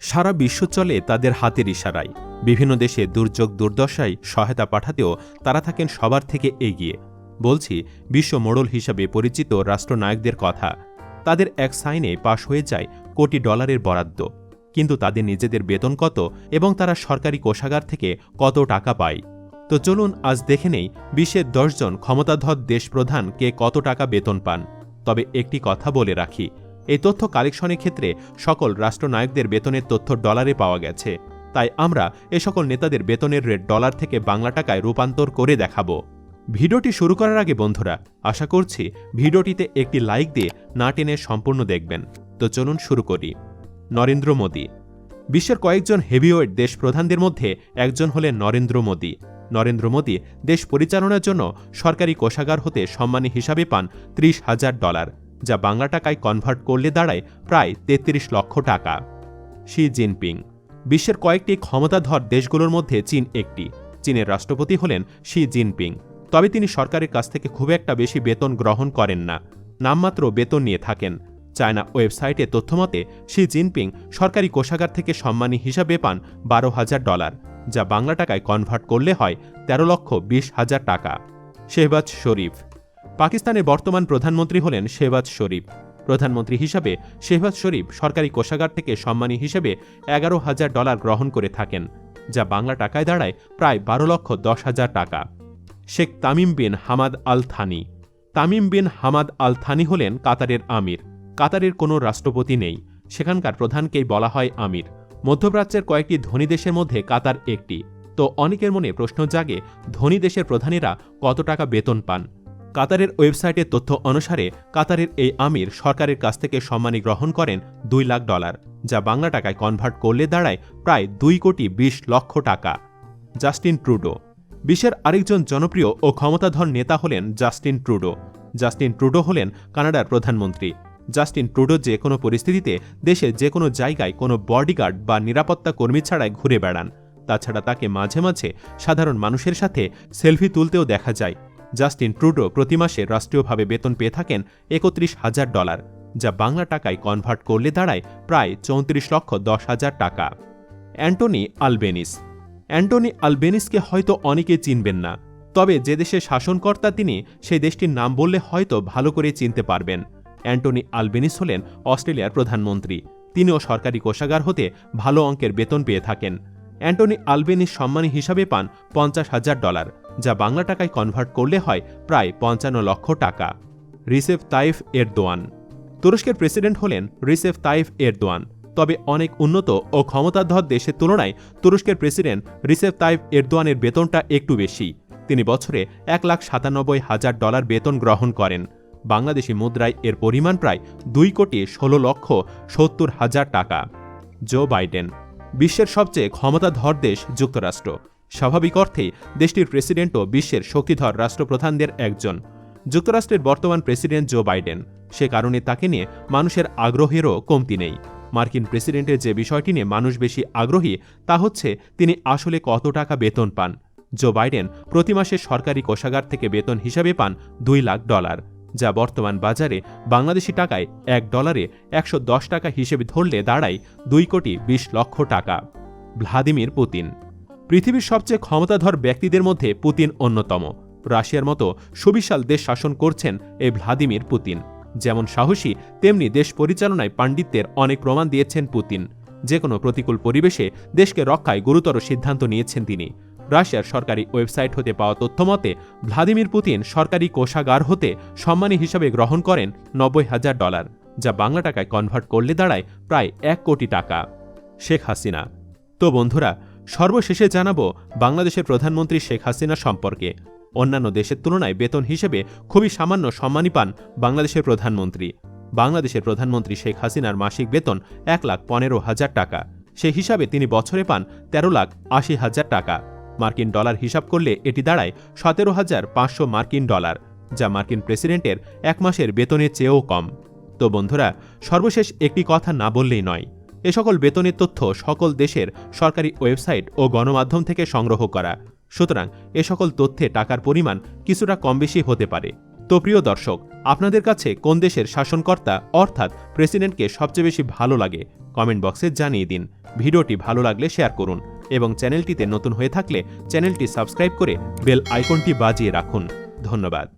সারা বিশ্ব চলে তাদের হাতের ইশারায়। বিভিন্ন দেশে দুর্যোগ দুর্দশায় সহায়তা পাঠাতেও তারা থাকেন সবার থেকে এগিয়ে। বলছি, বিশ্ব মোড়ল হিসাবে পরিচিত রাষ্ট্রনায়কদের কথা। তাদের এক সাইনে পাশ হয়ে যায় কোটি ডলারের বরাদ্দ। কিন্তু তাদের নিজেদের বেতন কত এবং তারা সরকারি কোষাগার থেকে কত টাকা পায়? তো চলুন আজ দেখে নেই বিশ্বের দশজন ক্ষমতাধর দেশপ্রধান কে কত টাকা বেতন পান। তবে একটি কথা বলে রাখি এই তথ্য কালেকশনের ক্ষেত্রে সকল রাষ্ট্রনায়কদের বেতনের তথ্য ডলারে পাওয়া গেছে। তাই আমরা এ সকল নেতাদের বেতনের রেট ডলার থেকে বাংলা টাকায় রূপান্তর করে দেখাবো। ভিডিওটি শুরু করার আগে বন্ধুরা, আশা করছি ভিডিওটিতে একটি লাইক দিয়ে না টেনে সম্পূর্ণ দেখবেন। তো চলুন শুরু করি। নরেন্দ্র মোদী। বিশ্বের কয়েকজন হেভিওয়েট দেশ প্রধানদের মধ্যে একজন হলেন নরেন্দ্র মোদী। নরেন্দ্র মোদী দেশ পরিচালনার জন্য সরকারি কোষাগার হতে সম্মানী হিসাবে পান ত্রিশ হাজার ডলার। যা বাংলা টাকায় কনভার্ট করলে দাঁড়ায় প্রায় তেত্রিশ লক্ষ টাকা। Xi Jinping. বিশ্বের কয়েকটি ক্ষমতাধর দেশগুলোর মধ্যে চীন একটি। চীনের রাষ্ট্রপতি হলেন শি জিনপিং। তবে তিনি সরকারের কাছ থেকে খুব একটা বেশি বেতন গ্রহণ করেন না। নামমাত্র বেতন নিয়ে থাকেন। চায়না ওয়েবসাইটে তথ্যমতে, শি জিনপিং সরকারি কোষাগার থেকে সম্মানী হিসাবে পান বারো হাজার ডলার, যা বাংলা টাকায় কনভার্ট করলে হয় তেরো লক্ষ বিশ হাজার টাকা। শেহবাজ শরীফ। পাকিস্তানের বর্তমান প্রধানমন্ত্রী হলেন শেহবাজ শরীফ। প্রধানমন্ত্রী হিসাবে শেহবাজ শরীফ সরকারি কোষাগার থেকে সম্মানী হিসেবে এগারো হাজার ডলার গ্রহণ করে থাকেন, যা বাংলা টাকায় দাঁড়ায় প্রায় বারো লক্ষ দশ হাজার টাকা। Sheikh Tamim bin Hamad Al Thani Tamim bin Hamad Al Thani হলেন কাতারের আমির। কাতারের কোনো রাষ্ট্রপতি নেই, সেখানকার প্রধানকেই বলা হয় আমির। মধ্যপ্রাচ্যের কয়েকটি ধনী দেশের মধ্যে কাতার একটি। তো অনেকের মনে প্রশ্ন জাগে, ধনী দেশের প্রধানীরা কত টাকা বেতন পান? কাতারের ওয়েবসাইটের তথ্য অনুসারে, কাতারের এই আমির সরকারের কাছ থেকে সম্মানী গ্রহণ করেন দুই লাখ ডলার, যা বাংলা টাকায় কনভার্ট করলে দাঁড়ায় প্রায় দুই কোটি বিশ লক্ষ টাকা। Justin Trudeau. বিশ্বের আরেকজন জনপ্রিয় ও ক্ষমতাধর নেতা হলেন জাস্টিন ট্রুডো। জাস্টিন ট্রুডো হলেন কানাডার প্রধানমন্ত্রী। জাস্টিন ট্রুডো যে কোনো পরিস্থিতিতে দেশের যে কোনো জায়গায় কোনো বডিগার্ড বা নিরাপত্তা কর্মী ছাড়াই ঘুরে বেড়ান। তাছাড়া তাকে মাঝে মাঝে সাধারণ মানুষের সাথে সেলফি তুলতেও দেখা যায়। জাস্টিন ট্রুডো প্রতি মাসে রাষ্ট্রীয়ভাবে বেতন পেয়ে থাকেন একত্রিশ হাজার ডলার, যা বাংলা টাকায় কনভার্ট করলে দাঁড়ায় প্রায় চৌত্রিশ লক্ষ দশ হাজার টাকা। অ্যান্টনি আলবেনিস। অ্যান্টনি আলবেনিসকে হয়তো অনেকে চিনবেন না, তবে যে দেশের শাসনকর্তা তিনি সেই দেশটির নাম বললে হয়তো ভালো করে চিনতে পারবেন। অ্যান্টনি আলবেনিস হলেন অস্ট্রেলিয়ার প্রধানমন্ত্রী। তিনিও সরকারি কোষাগার হতে ভালো অঙ্কের বেতন পেয়ে থাকেন। অ্যান্টনি আলবেনিস সম্মানী হিসাবে পান পঞ্চাশ হাজার ডলার, যা বাংলা টাকায় কনভার্ট করলে হয় প্রায় পঞ্চান্ন লক্ষ টাকা। Recep Tayyip Erdogan. তুরস্কের প্রেসিডেন্ট হলেন রিসেফ তাইফ এরদোয়ান। তবে অনেক উন্নত ও ক্ষমতাধর দেশের তুলনায় তুরস্কের প্রেসিডেন্ট রিসেফ তাইফ এরদোয়ানের বেতনটা একটু বেশি। তিনি বছরে এক লাখ সাতানব্বই হাজার ডলার বেতন গ্রহণ করেন। বাংলাদেশি মুদ্রায় এর পরিমাণ প্রায় দুই কোটি ষোলো লক্ষ সত্তর হাজার টাকা। Joe Biden. বিশ্বের সবচেয়ে ক্ষমতাধর দেশ যুক্তরাষ্ট্র। স্বাভাবিক অর্থেই দেশটির প্রেসিডেন্টও বিশ্বের শক্তিধর রাষ্ট্রপ্রধানদের একজন। যুক্তরাষ্ট্রের বর্তমান প্রেসিডেন্ট জো বাইডেন। সে কারণে তাকে নিয়ে মানুষের আগ্রহেরও কমতি নেই। মার্কিন প্রেসিডেন্টের যে বিষয়টি নিয়ে মানুষ বেশি আগ্রহী, তা হচ্ছে তিনি আসলে কত টাকা বেতন পান। জো বাইডেন প্রতি মাসে সরকারি কোষাগার থেকে বেতন হিসাবে পান দুই লাখ ডলার। যা বর্তমান বাজারে বাংলাদেশি টাকায় এক ডলারে একশো দশ টাকা হিসেবে ধরলে দাঁড়ায় দুই কোটি বিশ লক্ষ টাকা। Vladimir Putin. পৃথিবীর সবচেয়ে ক্ষমতাধর ব্যক্তিদের মধ্যে পুতিন অন্যতম। রাশিয়ার মতো সুবিশাল দেশ শাসন করছেন এই ভ্লাদিমির পুতিন। যেমন সাহসী, তেমনি দেশ পরিচালনায় পাণ্ডিত্যের অনেক প্রমাণ দিয়েছেন পুতিন। যে কোনো প্রতিকূল পরিবেশে দেশকে রক্ষায় গুরুতর সিদ্ধান্ত নিয়েছেন তিনি। রাশিয়ার সরকারি ওয়েবসাইট হতে পাওয়া তথ্যমতে ভ্লাদিমির পুতিন সরকারি কোষাগার হতে সম্মানী হিসাবে গ্রহণ করেন নব্বই হাজার ডলার, যা বাংলা টাকায় কনভার্ট করলে দাঁড়ায় প্রায় এক কোটি টাকা। শেখ হাসিনা। তো বন্ধুরা, সর্বশেষে জানাব বাংলাদেশের প্রধানমন্ত্রী শেখ হাসিনা সম্পর্কে। অন্যান্য দেশের তুলনায় বেতন হিসেবে খুবই সামান্য সম্মানী পান বাংলাদেশের প্রধানমন্ত্রী। বাংলাদেশের প্রধানমন্ত্রী শেখ হাসিনার মাসিক বেতন এক লাখ পনেরো হাজার টাকা। সেই হিসাবে তিনি বছরে পান তেরো লাখ আশি হাজার টাকা। মার্কিন ডলার হিসাব করলে এটি দাঁড়ায় সতেরো হাজার পাঁচশো মার্কিন ডলার, যা মার্কিন প্রেসিডেন্টের এক মাসের বেতনের চেয়েও কম। তো বন্ধুরা, সর্বশেষ একটি কথা না বললেই নয়, এ সকল বেতনের তথ্য সকল দেশের সরকারি ওয়েবসাইট ও গণমাধ্যম থেকে সংগ্রহ করা। সুতরাং এ সকল তথ্যে টাকার পরিমাণ কিছুটা কম বেশি হতে পারে। তো প্রিয় দর্শক, আপনাদের কাছে কোন দেশের শাসনকর্তা অর্থাৎ প্রেসিডেন্টকে সবচেয়ে বেশি ভালো লাগে? কমেন্ট বক্সে জানিয়ে দিন। ভিডিওটি ভালো লাগলে শেয়ার করুন। এবং চ্যানেলটিতে নতুন হয়ে থাকলে চ্যানেলটি সাবস্ক্রাইব করে বেল আইকনটি বাজিয়ে রাখুন। ধন্যবাদ।